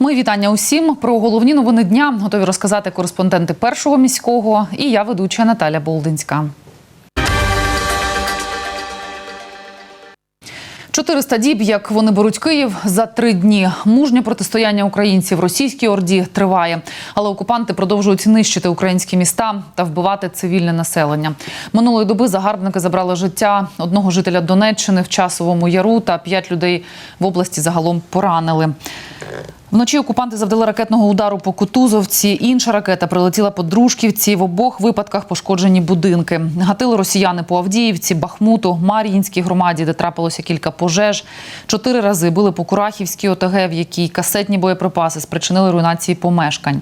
Мої вітання усім про головні новини дня. Готові розказати кореспонденти першого міського. І я ведуча Наталя Болдинська. 400 діб, як вони беруть Київ за три дні. Мужнє протистояння українців російській орді триває, але окупанти продовжують нищити українські міста та вбивати цивільне населення. Минулої доби загарбники забрали життя одного жителя Донеччини в часовому яру та п'ять людей в області загалом поранили. Вночі окупанти завдали ракетного удару по Кутузовці. Інша ракета прилетіла по Дружківці. В обох випадках пошкоджені будинки. Гатили росіяни по Авдіївці, Бахмуту, Мар'їнській громаді, де трапилося кілька пожеж. Чотири рази били по Курахівській ОТГ, в якій касетні боєприпаси спричинили руйнації помешкань.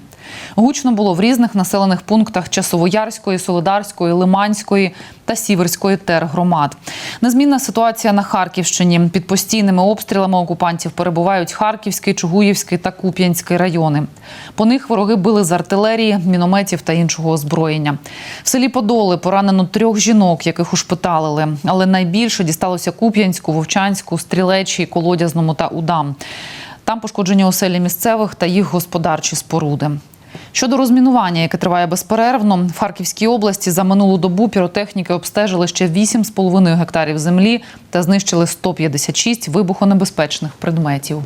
Гучно було в різних населених пунктах Часовоярської, Солидарської, Лиманської та Сіверської тергромад. Незмінна ситуація на Харківщині. Під постійними обстрілами окупантів перебувають Харківський, Чугуївський та Куп'янський райони. По них вороги били з артилерії, мінометів та іншого озброєння. В селі Подоли поранено трьох жінок, яких ушпиталили. Але найбільше дісталося Куп'янську, Вовчанську, Стрілечій, Колодязному та Удам. Там пошкоджені оселі місцевих та їх господарчі споруди. Щодо розмінування, яке триває безперервно, в Харківській області за минулу добу піротехніки обстежили ще 8,5 гектарів землі та знищили 156 вибухонебезпечних предметів.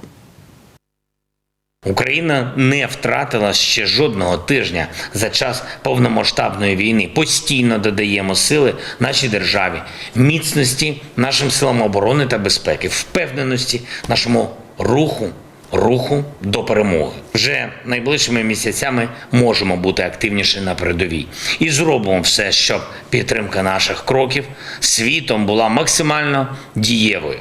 Україна не втратила ще жодного тижня за час повномасштабної війни. Постійно додаємо сили нашій державі, міцності нашим силам оборони та безпеки, впевненості нашому руху. Руху до перемоги вже найближчими місяцями можемо бути активніше на передовій і зробимо все, щоб підтримка наших кроків світом була максимально дієвою.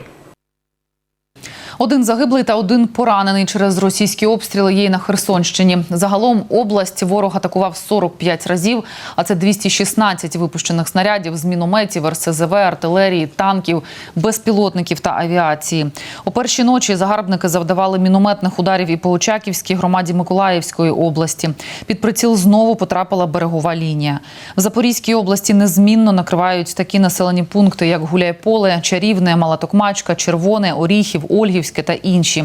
Один загиблий та один поранений через російські обстріли є й на Херсонщині. Загалом область ворог атакував 45 разів, а це 216 випущених снарядів з мінометів, РСЗВ, артилерії, танків, безпілотників та авіації. У перші ночі загарбники завдавали мінометних ударів і по Очаківській громаді Миколаївської області. Під приціл знову потрапила берегова лінія. В Запорізькій області незмінно накривають такі населені пункти, як Гуляйполе, Чарівне, Малатокмачка, Червоне, Оріхів, Ольгівське та інші.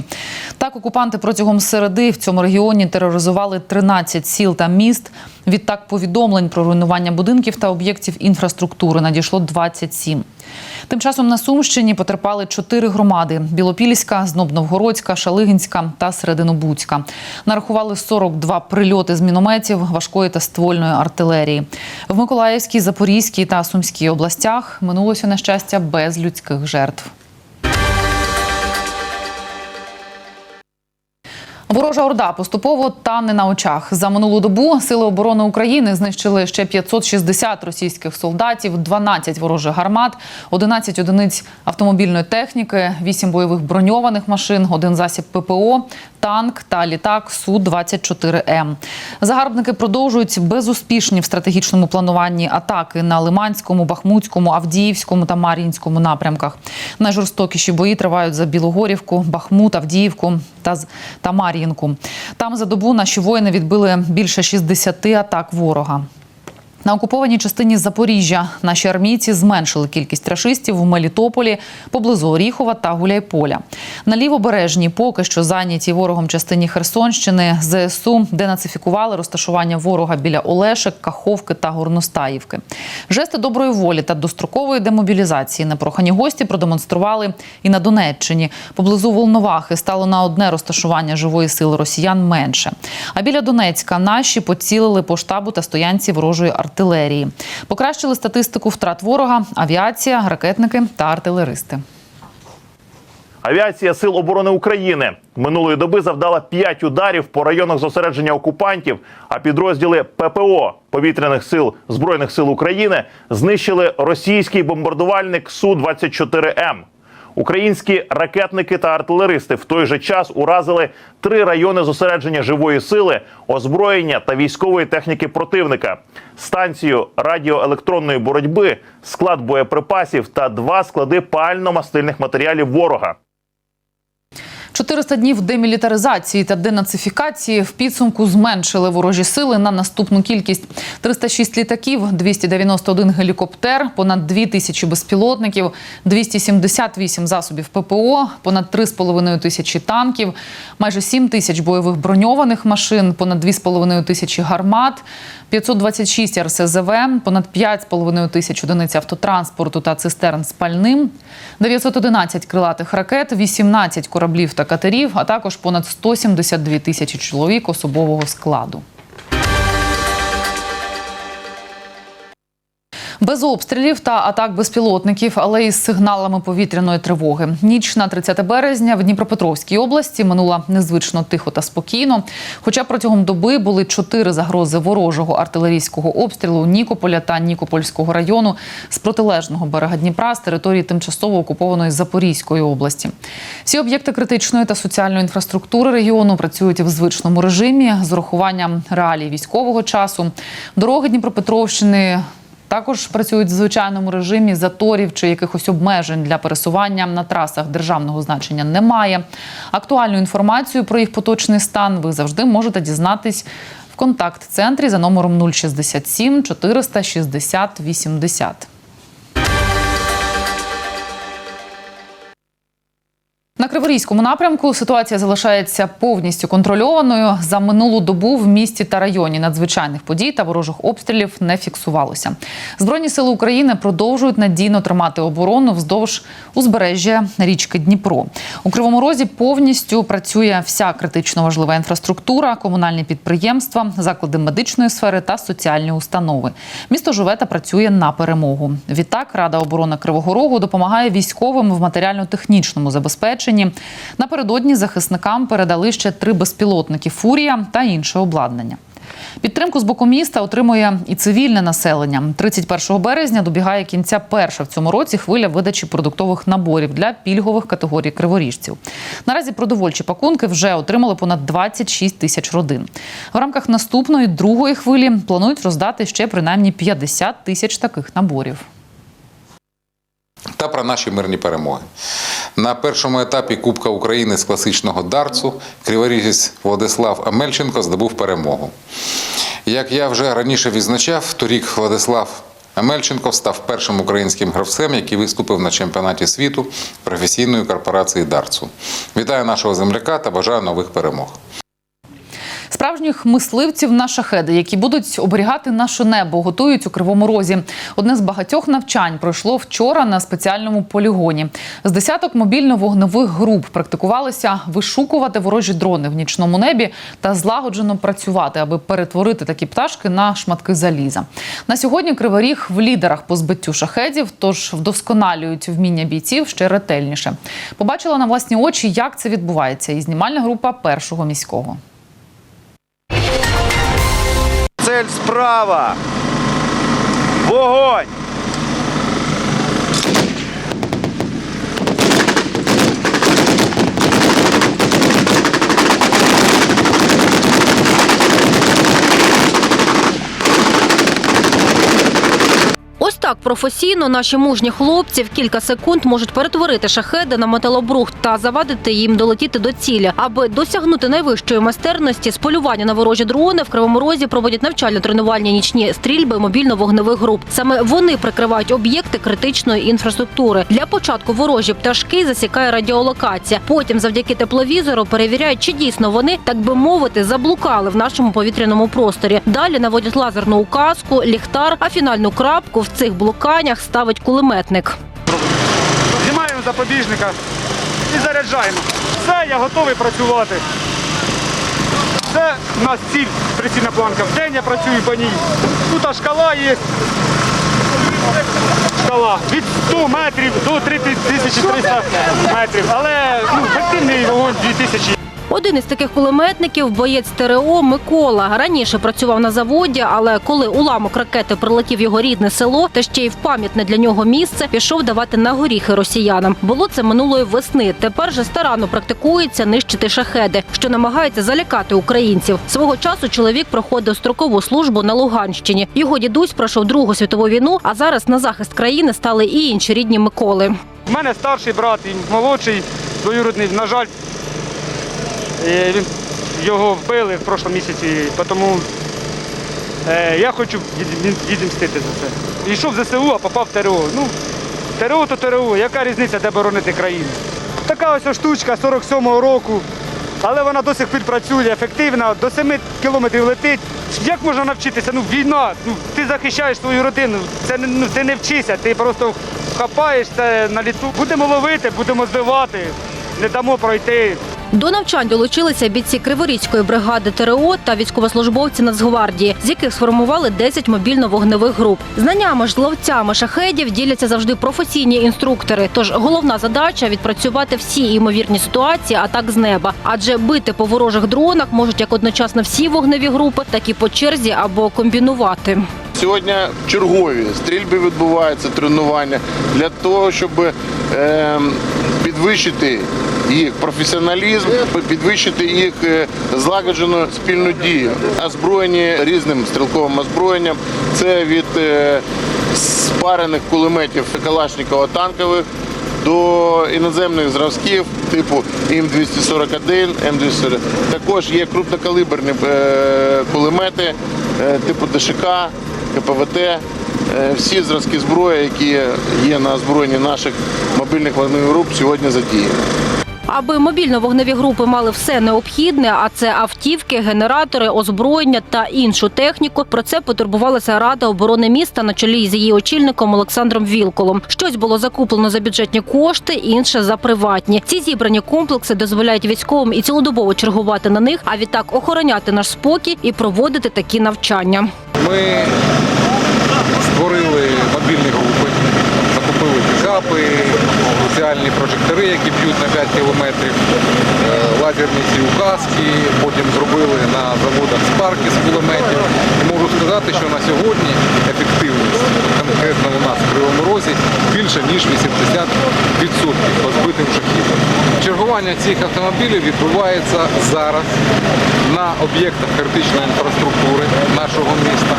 Так окупанти протягом середи в цьому регіоні тероризували 13 сіл та міст. Відтак повідомлень про руйнування будинків та об'єктів інфраструктури надійшло 27. Тим часом на Сумщині потерпали чотири громади: Білопільська, Знобновгородська, Шалигинська та Серединобудська. Нарахували 42 прильоти з мінометів, важкої та ствольної артилерії. В Миколаївській, Запорізькій та Сумській областях минулося на щастя без людських жертв. Ворожа орда поступово тане на очах. За минулу добу сили оборони України знищили ще 560 російських солдатів, 12 ворожих гармат, 11 одиниць автомобільної техніки, 8 бойових броньованих машин, один засіб ППО, танк та літак су 24 м Загарбники продовжують безуспішні в стратегічному плануванні атаки на Лиманському, Бахмутському, Авдіївському та Мар'їнському напрямках. Найжорстокіші бої тривають за Білогорівку, Бахмут, Авдіївку та та Мар'їнку. Там за добу наші воїни відбили більше 60 атак ворога. На окупованій частині Запоріжжя наші армійці зменшили кількість рашистів в Мелітополі, поблизу Оріхова та Гуляйполя. На лівобережній поки що зайняті ворогом частині Херсонщини ЗСУ денацифікували розташування ворога біля Олешек, Каховки та Горностаївки. Жести доброї волі та дострокової демобілізації непрохані гості продемонстрували і на Донеччині. Поблизу Волновахи стало на одне розташування живої сили росіян менше. А біля Донецька наші поцілили по штабу та стоянці ворожої артилерії. Покращили статистику втрат ворога, авіація, ракетники та артилеристи. Авіація Сил оборони України. Минулої доби завдала 5 ударів по районах зосередження окупантів, а підрозділи ППО повітряних сил Збройних сил України знищили російський бомбардувальник су 24 м Українські ракетники та артилеристи в той же час уразили три райони зосередження живої сили, озброєння та військової техніки противника, станцію радіоелектронної боротьби, склад боєприпасів та два склади пально-мастильних матеріалів ворога. 400 днів демілітаризації та денацифікації в підсумку зменшили ворожі сили на наступну кількість: 306 літаків, 291 гелікоптер, понад 2 тисячі безпілотників, 278 засобів ППО, понад 3,5 тисячі танків, майже 7 тисяч бойових броньованих машин, понад 2,5 тисячі гармат, 526 РСЗВ, понад 5,5 тисяч одиниць автотранспорту та цистерн з пальним, 911 крилатих ракет, 18 кораблів та катерів, а також понад 172 тисячі чоловік особового складу. Без обстрілів та атак безпілотників, але із сигналами повітряної тривоги. Ніч на 30 березня в Дніпропетровській області минула незвично тихо та спокійно. Хоча протягом доби були чотири загрози ворожого артилерійського обстрілу Нікополя та Нікопольського району з протилежного берега Дніпра з території тимчасово окупованої Запорізької області. Всі об'єкти критичної та соціальної інфраструктури регіону працюють в звичному режимі з урахуванням реалій військового часу. Дороги Дніпропетровщини також працюють в звичайному режимі заторів чи якихось обмежень для пересування на трасах державного значення немає. Актуальну інформацію про їх поточний стан ви завжди можете дізнатись в контакт-центрі за номером 067 460 80. На Криворізькому напрямку ситуація залишається повністю контрольованою. За минулу добу в місті та районі надзвичайних подій та ворожих обстрілів не фіксувалося. Збройні сили України продовжують надійно тримати оборону вздовж узбережжя річки Дніпро. У Кривому Розі повністю працює вся критично важлива інфраструктура, комунальні підприємства, заклади медичної сфери та соціальні установи. Місто живе та працює на перемогу. Відтак Рада оборони Кривого Рогу допомагає військовим в матеріально-технічному забезпеченні. Напередодні захисникам передали ще три безпілотники Фурія та інше обладнання. Підтримку з боку міста отримує і цивільне населення. 31 березня добігає кінця перша в цьому році хвиля видачі продуктових наборів для пільгових категорій криворіжців. Наразі продовольчі пакунки вже отримали понад 26 тисяч родин. В рамках наступної другої хвилі планують роздати ще принаймні 50 тисяч таких наборів. та про наші мирні перемоги. На першому етапі Кубка України з класичного дартсу криворіжець Владислав Амельченко здобув перемогу. Як я вже раніше відзначав, торік Владислав Амельченко став першим українським гравцем, який виступив на чемпіонаті світу професійної корпорації дартсу. Вітаю нашого земляка та бажаю нових перемог. Справжніх мисливців на шахеди, які будуть оберігати наше небо, готують у кривому розі. Одне з багатьох навчань пройшло вчора на спеціальному полігоні. З десяток мобільно-вогневих груп практикувалися вишукувати ворожі дрони в нічному небі та злагоджено працювати, аби перетворити такі пташки на шматки заліза. На сьогодні Кривий Ріг в лідерах по збиттю шахедів, тож вдосконалюють вміння бійців ще ретельніше. Побачила на власні очі, як це відбувається, і знімальна група першого міського. Цель справа. Вогонь! Так професійно наші мужні хлопці в кілька секунд можуть перетворити шахеди на металобрухт та завадити їм долетіти до цілі. Аби досягнути найвищої майстерності з полювання на ворожі дрони в Кривому Розі проводять навчально-тренувальні нічні стрільби мобільно-вогневих груп. Саме вони прикривають об'єкти критичної інфраструктури. Для початку ворожі пташки засікає радіолокація. Потім, завдяки тепловізору, перевіряють, чи дійсно вони, так би мовити, заблукали в нашому повітряному просторі. Далі наводять лазерну указку, ліхтар, а фінальну крапку в цих блуканнях ставить кулеметник. Знімаємо запобіжника і заряджаємо. Все, я готовий працювати. Це у нас ціль, прицільна планка. В день я працюю по ній. Тут шкала є. Шкала від 100 метрів до 3300 метрів. Але ну, вогонь 2000. Один із таких кулеметників боєць ТРО Микола. Раніше працював на заводі, але коли уламок ракети прилетів його рідне село, та ще й в пам'ятне для нього місце, пішов давати на горіхи росіянам. Було це минулої весни. Тепер же старанно практикується нищити шахеди, що намагаються залякати українців. Свого часу чоловік проходив строкову службу на Луганщині. Його дідусь пройшов Другу світову війну, а зараз на захист країни стали і інші рідні Миколи. У мене старший брат і молодший двоюродний, на жаль, він, його вбили в прошлому місяці, тому е, я хочу від- від- відімстити за це. Йшов в ЗСУ, а попав в ТРО. Ну, ТРО то ТРО, яка різниця, де боронити країну? Така ось штучка 47-го року, але вона до сих пір працює ефективно, до 7 кілометрів летить. Як можна навчитися? Ну, війна, ну, ти захищаєш свою родину, це ну, ти не вчися, ти просто хапаєш це на літу. Будемо ловити, будемо збивати, не дамо пройти. До навчань долучилися бійці Криворізької бригади ТРО та військовослужбовці Нацгвардії, з яких сформували 10 мобільно-вогневих груп. Знаннями ж з ловцями шахедів діляться завжди професійні інструктори. Тож головна задача відпрацювати всі ймовірні ситуації атак з неба. Адже бити по ворожих дронах можуть як одночасно всі вогневі групи, так і по черзі або комбінувати. Сьогодні чергові стрільби відбуваються, тренування для того, щоб е, підвищити їх професіоналізм, підвищити їх е, злагоджену спільну дію. Озброєні різним стрілковим озброєнням. Це від е, спарених кулеметів Калашникова танкових до іноземних зразків типу М241, М240. Також є крупнокалиберні е, кулемети типу ДШК, КПВТ. Всі зразки зброї, які є на озброєнні наших мобільних вогневих груп, сьогодні задіяні. Аби мобільно-вогневі групи мали все необхідне, а це автівки, генератори, озброєння та іншу техніку. Про це потурбувалася Рада оборони міста на чолі з її очільником Олександром Вілколом. Щось було закуплено за бюджетні кошти, інше за приватні. Ці зібрані комплекси дозволяють військовим і цілодобово чергувати на них, а відтак охороняти наш спокій і проводити такі навчання. Ми створили мобільні групи, закупили спеціальні прожектори, які б'ють на 5 кілометрів, е, лазерні ці указки, потім зробили на заводах спарки з кулеметів. І можу сказати, що на сьогодні ефективність нас в Кривому Розі більше ніж 80% по збитим. Чергування цих автомобілів відбувається зараз на об'єктах критичної інфраструктури нашого міста,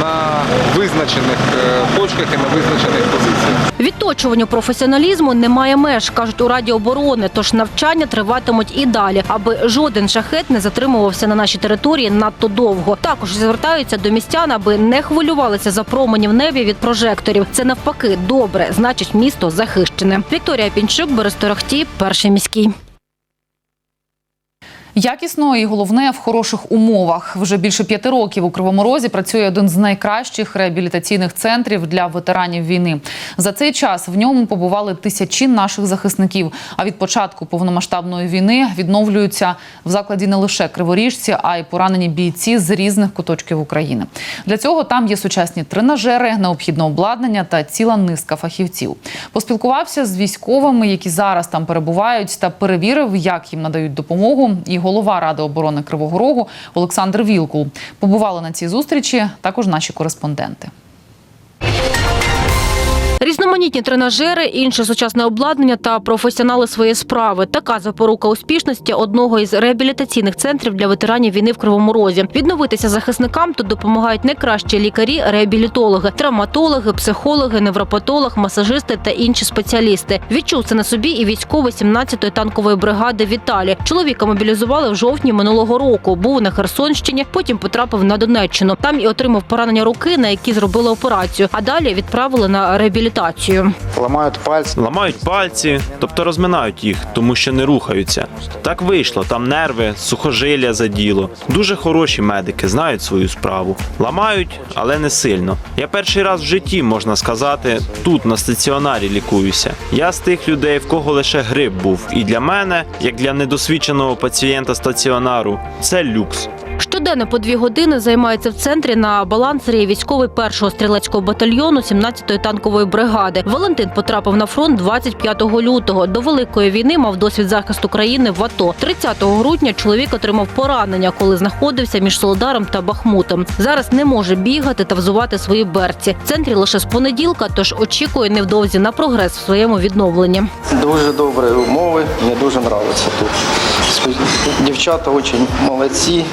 на визначених е, точках і на визначених позиціях. Відточуванню професіоналізму немає меж, кажуть у Раді оборони, тож навчання триватимуть і далі, аби жоден шахет не затримувався на нашій території надто довго. Також звертаються до містян, аби не хвилювалися за промені в небі від прожекторів. Це навпаки добре, значить місто захищене. Вікторія Пінчук, Борис Торохтій, перший міський. Якісно і головне в хороших умовах. Вже більше п'яти років у Кривому Розі працює один з найкращих реабілітаційних центрів для ветеранів війни. За цей час в ньому побували тисячі наших захисників. А від початку повномасштабної війни відновлюються в закладі не лише криворіжці, а й поранені бійці з різних куточків України. Для цього там є сучасні тренажери, необхідне обладнання та ціла низка фахівців. Поспілкувався з військовими, які зараз там перебувають, та перевірив, як їм надають допомогу. І голова ради оборони Кривого Рогу Олександр Вілкул. Побували на цій зустрічі також наші кореспонденти. Різноманітні тренажери, інше сучасне обладнання та професіонали своєї справи. Така запорука успішності одного із реабілітаційних центрів для ветеранів війни в Кривому Розі. Відновитися захисникам тут допомагають найкращі лікарі, реабілітологи, травматологи, психологи, невропатолог, масажисти та інші спеціалісти. Відчув це на собі і військовий 17-ї танкової бригади Віталі. Чоловіка мобілізували в жовтні минулого року. Був на Херсонщині, потім потрапив на Донеччину. Там і отримав поранення руки, на які зробили операцію. А далі відправили на реабілітацію. Ламають пальці. Ламають пальці, тобто розминають їх, тому що не рухаються. Так вийшло, там нерви, сухожилля заділо. Дуже хороші медики, знають свою справу. Ламають, але не сильно. Я перший раз в житті, можна сказати, тут на стаціонарі лікуюся. Я з тих людей, в кого лише грип був. І для мене, як для недосвідченого пацієнта стаціонару, це люкс. Щоденно по дві години займається в центрі на балансері військовий першого стрілецького батальйону 17-ї танкової бригади. Валентин потрапив на фронт 25 лютого. До великої війни мав досвід захисту країни в АТО. 30 грудня чоловік отримав поранення, коли знаходився між Солодаром та Бахмутом. Зараз не може бігати та взувати свої берці. В центрі лише з понеділка, тож очікує невдовзі на прогрес в своєму відновленні. Дуже добрі умови, мені дуже подобається тут. Дівчата дуже молодці,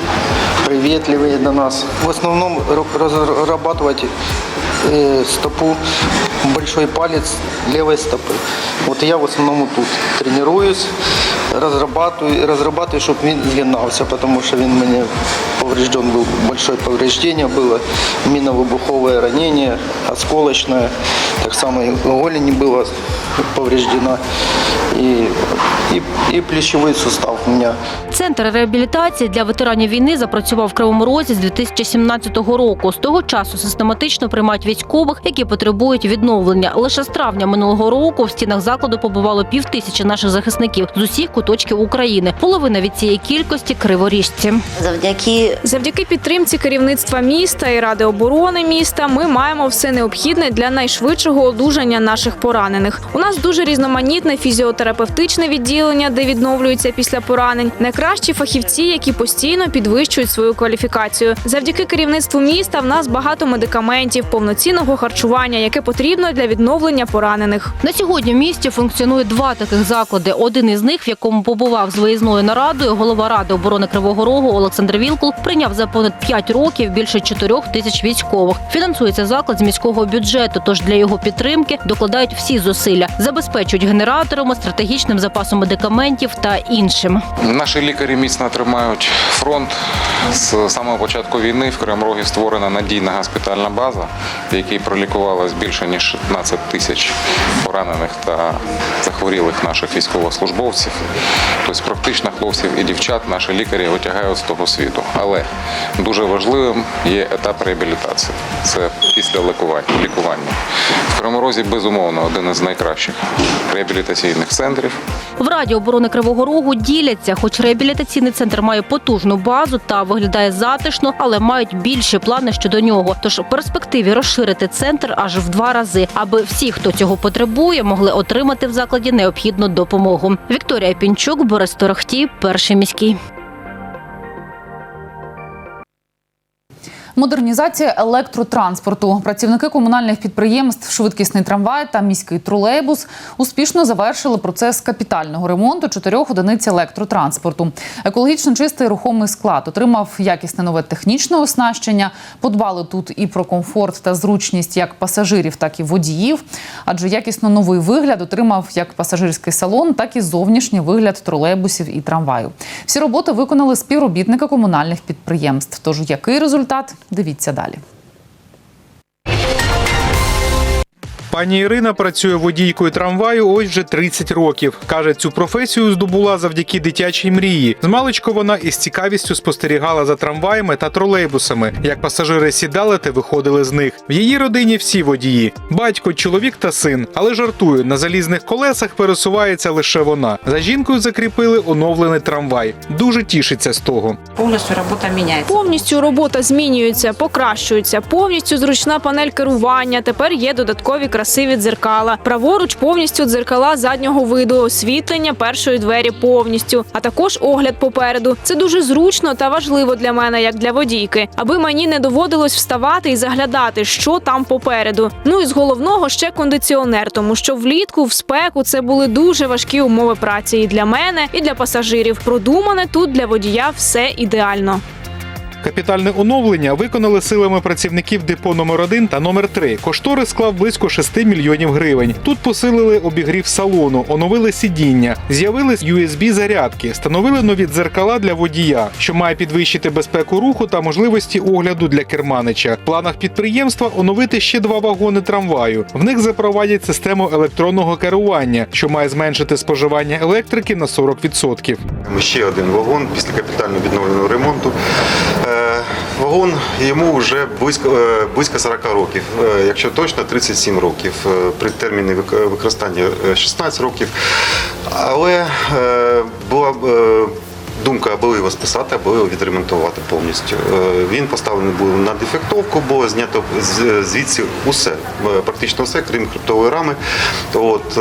привітливі до нас. В основному ро- розрабатувати е, стопу, большой палец левой стопы. Вот я в основному тут тренируюсь, розрабатую, розрабатую, щоб він з'єднався, тому що він мені поврежден був, велике повреждення було, міновибухове ранення, осколочне, так само і голень була повреждена, і, і, і плечовий сустав у мене. Центр реабілітації для ветеранів війни запрацював в Кривому Розі з 2017 року. З того часу систематично приймають військових, які потребують відновлення. Лише з травня минулого року в стінах закладу побувало пів тисячі наших захисників з усіх куточків України. Половина від цієї кількості криворіжці. Завдяки Завдяки підтримці керівництва міста і ради оборони міста ми маємо все необхідне для найшвидшого одужання наших поранених. У нас дуже різноманітне фізіотерапевтичне відділення, де відновлюються після поранень. Найкращі фахівці, які постійно підвищують свою кваліфікацію. Завдяки керівництву міста в нас багато медикаментів, повноцінного харчування, яке потрібно для відновлення поранених. На сьогодні в місті функціонує два таких заклади. Один із них, в якому побував з виїзною нарадою, голова ради оборони Кривого Рогу Олександр Вілкул прийняв за понад 5 років більше 4 тисяч військових. Фінансується заклад з міського бюджету. Тож для його підтримки докладають всі зусилля, забезпечують генераторами, стратегічним запасом медикаментів та іншим. Наші лікарі міцно тримають фронт. З самого початку війни в Кримрогі створена надійна госпітальна база, в якій пролікувалось більше ніж 16 тисяч поранених та захворілих наших військовослужбовців. Тобто практично хлопців і дівчат наші лікарі витягають з того світу. Але дуже важливим є етап реабілітації. Це після лікування. В Криморозі, безумовно, один із найкращих реабілітаційних центрів. В Раді оборони Кривого Рогу діляться, хоч реабілітаційний центр має потужну базу та виглядає затишно, але мають більші плани щодо нього. Тож в перспективі розширити центр аж в два рази, аби всі, хто цього потребує, могли отримати в закладі необхідну допомогу. Вікторія Пінчук, Борис Торохтій, перший міський. Модернізація електротранспорту. Працівники комунальних підприємств, швидкісний трамвай та міський тролейбус успішно завершили процес капітального ремонту чотирьох одиниць електротранспорту. Екологічно чистий рухомий склад отримав якісне нове технічне оснащення. Подбали тут і про комфорт та зручність як пасажирів, так і водіїв. Адже якісно новий вигляд отримав як пасажирський салон, так і зовнішній вигляд тролейбусів і трамваю. Всі роботи виконали співробітники комунальних підприємств. Тож який результат? Дивіться далі. Пані Ірина працює водійкою трамваю ось вже 30 років. Каже, цю професію здобула завдяки дитячій мрії. Змалечку вона із цікавістю спостерігала за трамваями та тролейбусами, як пасажири сідали та виходили з них. В її родині всі водії: батько, чоловік та син. Але жартую, на залізних колесах пересувається лише вона. За жінкою закріпили оновлений трамвай. Дуже тішиться з того. повністю робота міняється. Повністю робота змінюється, покращується. Повністю зручна панель керування. Тепер є додаткові красиві дзеркала. Праворуч повністю дзеркала заднього виду, освітлення першої двері повністю, а також огляд попереду. Це дуже зручно та важливо для мене, як для водійки, аби мені не доводилось вставати і заглядати, що там попереду. Ну і з головного ще кондиціонер, тому що влітку в спеку це були дуже важкі умови праці і для мене, і для пасажирів. Продумане тут для водія все ідеально. Капітальне оновлення виконали силами працівників депо номер 1 та номер 3 Кошторис склав близько 6 мільйонів гривень. Тут посилили обігрів салону, оновили сидіння, з'явились USB зарядки, встановили нові дзеркала для водія, що має підвищити безпеку руху та можливості огляду для керманича. В планах підприємства оновити ще два вагони трамваю. В них запровадять систему електронного керування, що має зменшити споживання електрики на 40%. Ще один вагон після капітально відновленого ремонту. Е, Вагон йому вже близько, е, близько 40 років, Е, якщо точно 37 років. При терміні використання е, 16 років. Але була думка або його списати, або його відремонтувати повністю. Він поставлений був на дефектовку, було знято звідси усе, практично все, крім хребтової рами. От,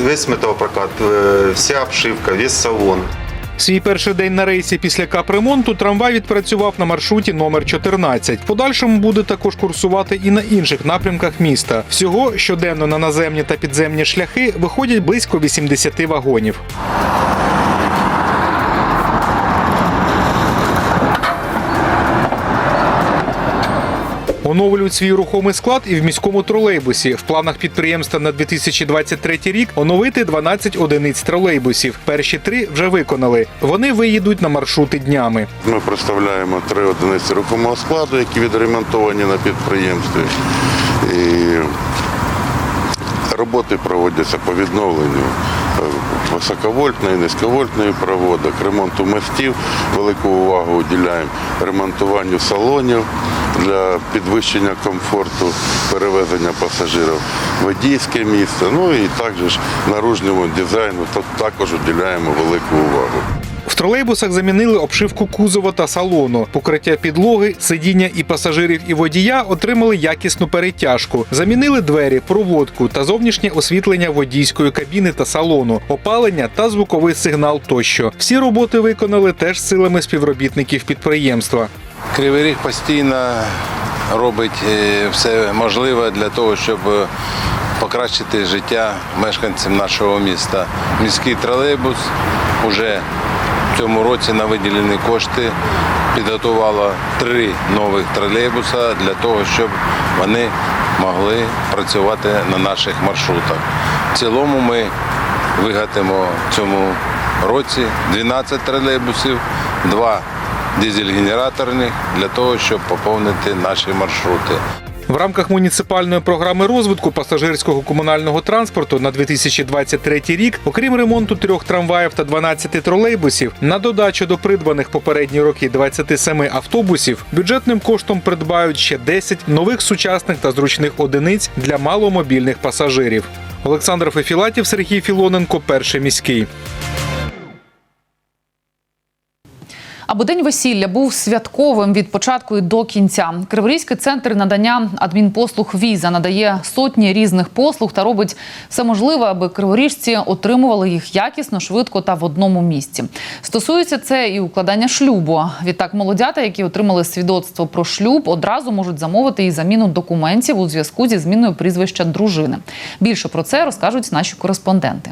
весь, металопрокат, вся обшивка, весь салон. Свій перший день на рейсі після капремонту трамвай відпрацював на маршруті номер 14. В подальшому буде також курсувати і на інших напрямках міста. Всього щоденно на наземні та підземні шляхи виходять близько 80 вагонів. Оновлюють свій рухомий склад і в міському тролейбусі. В планах підприємства на 2023 рік оновити 12 одиниць тролейбусів. Перші три вже виконали. Вони виїдуть на маршрути днями. Ми представляємо три одиниці рухомого складу, які відремонтовані на підприємстві. І роботи проводяться по відновленню високовольтної, низьковольтної проводок, ремонту мостів. Велику увагу уділяємо ремонтуванню салонів для підвищення комфорту перевезення пасажирів, водійське місце. Ну і також наружньому дизайну також уділяємо велику увагу. В тролейбусах замінили обшивку кузова та салону, покриття підлоги, сидіння і пасажирів і водія отримали якісну перетяжку. Замінили двері, проводку та зовнішнє освітлення водійської кабіни та салону, опалення та звуковий сигнал тощо. Всі роботи виконали теж силами співробітників підприємства. Кривий Ріг постійно робить е, все можливе для того, щоб е, покращити життя мешканцям нашого міста. Міський тролейбус уже в цьому році на виділені кошти підготувало три нових тролейбуса для того, щоб вони могли працювати на наших маршрутах. В цілому ми вигатимо в цьому році 12 тролейбусів, два дизель-генераторних для того, щоб поповнити наші маршрути. В рамках муніципальної програми розвитку пасажирського комунального транспорту на 2023 рік, окрім ремонту трьох трамваїв та 12 тролейбусів, на додачу до придбаних попередні роки 27 автобусів, бюджетним коштом придбають ще 10 нових сучасних та зручних одиниць для маломобільних пасажирів. Олександр Фефілатів, Сергій Філоненко, перший міський. Аби день весілля був святковим від початку і до кінця. Криворізький центр надання адмінпослуг віза надає сотні різних послуг та робить все можливе, аби криворіжці отримували їх якісно, швидко та в одному місці. Стосується це і укладання шлюбу. Відтак, молодята, які отримали свідоцтво про шлюб, одразу можуть замовити і заміну документів у зв'язку зі зміною прізвища дружини. Більше про це розкажуть наші кореспонденти.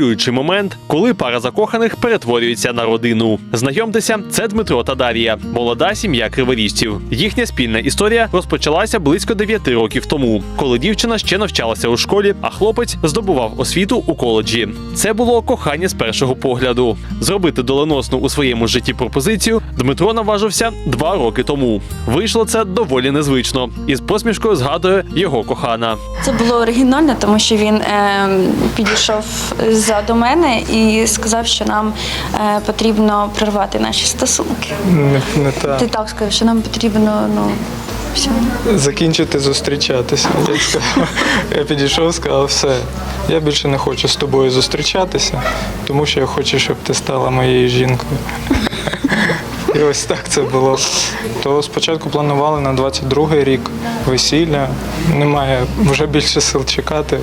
Хвилюючий момент, коли пара закоханих перетворюється на родину. Знайомтеся, це Дмитро та Дар'я, молода сім'я криворіжців. Їхня спільна історія розпочалася близько 9 років тому, коли дівчина ще навчалася у школі, а хлопець здобував освіту у коледжі. Це було кохання з першого погляду. Зробити доленосну у своєму житті пропозицію Дмитро наважився два роки тому. Вийшло це доволі незвично, і з посмішкою згадує його кохана. Це було оригінально, тому що він е, підійшов ззаду мене і сказав, що нам е, потрібно прервати наші стосунки. Не, не так. Ти так сказав, що нам потрібно ну все. Закінчити зустрічатися. Я, сказав, я підійшов, сказав, все. Я більше не хочу з тобою зустрічатися, тому що я хочу, щоб ти стала моєю жінкою. І ось так це було. То спочатку планували на 22-й рік весілля. Немає вже більше сил чекати,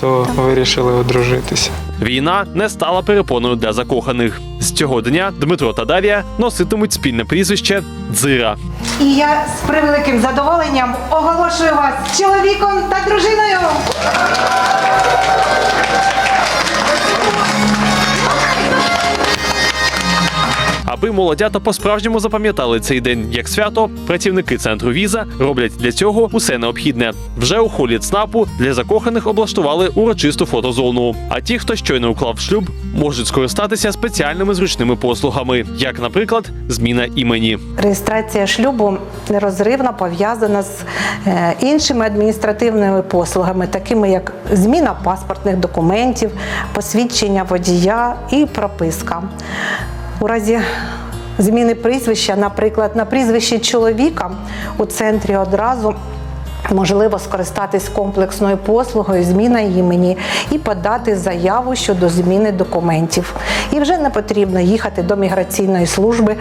то вирішили одружитися. Війна не стала перепоною для закоханих. З цього дня Дмитро та Дар'я носитимуть спільне прізвище Дзира. І я з превеликим задоволенням оголошую вас чоловіком та дружиною. Аби молодята по-справжньому запам'ятали цей день як свято, працівники центру віза роблять для цього усе необхідне. Вже у холі ЦНАПу для закоханих облаштували урочисту фотозону. А ті, хто щойно уклав шлюб, можуть скористатися спеціальними зручними послугами, як, наприклад, зміна імені. Реєстрація шлюбу нерозривно пов'язана з е, іншими адміністративними послугами, такими як зміна паспортних документів, посвідчення водія і прописка. У разі зміни прізвища, наприклад, на прізвище чоловіка у центрі одразу. Можливо скористатись комплексною послугою зміна імені і подати заяву щодо зміни документів. І вже не потрібно їхати до міграційної служби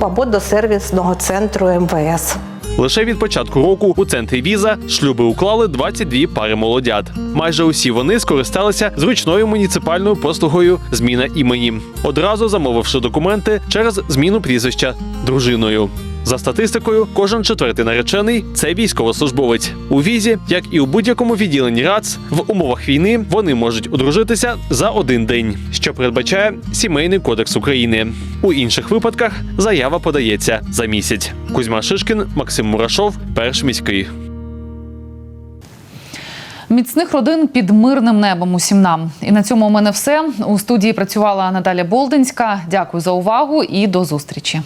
або до сервісного центру МВС. Лише від початку року у центрі віза шлюби уклали 22 пари молодят. Майже усі вони скористалися зручною муніципальною послугою зміна імені, одразу замовивши документи через зміну прізвища дружиною. За статистикою, кожен четвертий наречений це військовослужбовець. У візі, як і у будь-якому відділенні РАЦ, в умовах війни вони можуть одружитися за один день, що передбачає сімейний кодекс України. У інших випадках заява подається за місяць. Кузьма Шишкін, Максим Мурашов, перший міський. Міцних родин під мирним небом усім нам. І на цьому у мене все. У студії працювала Наталя Болдинська. Дякую за увагу і до зустрічі.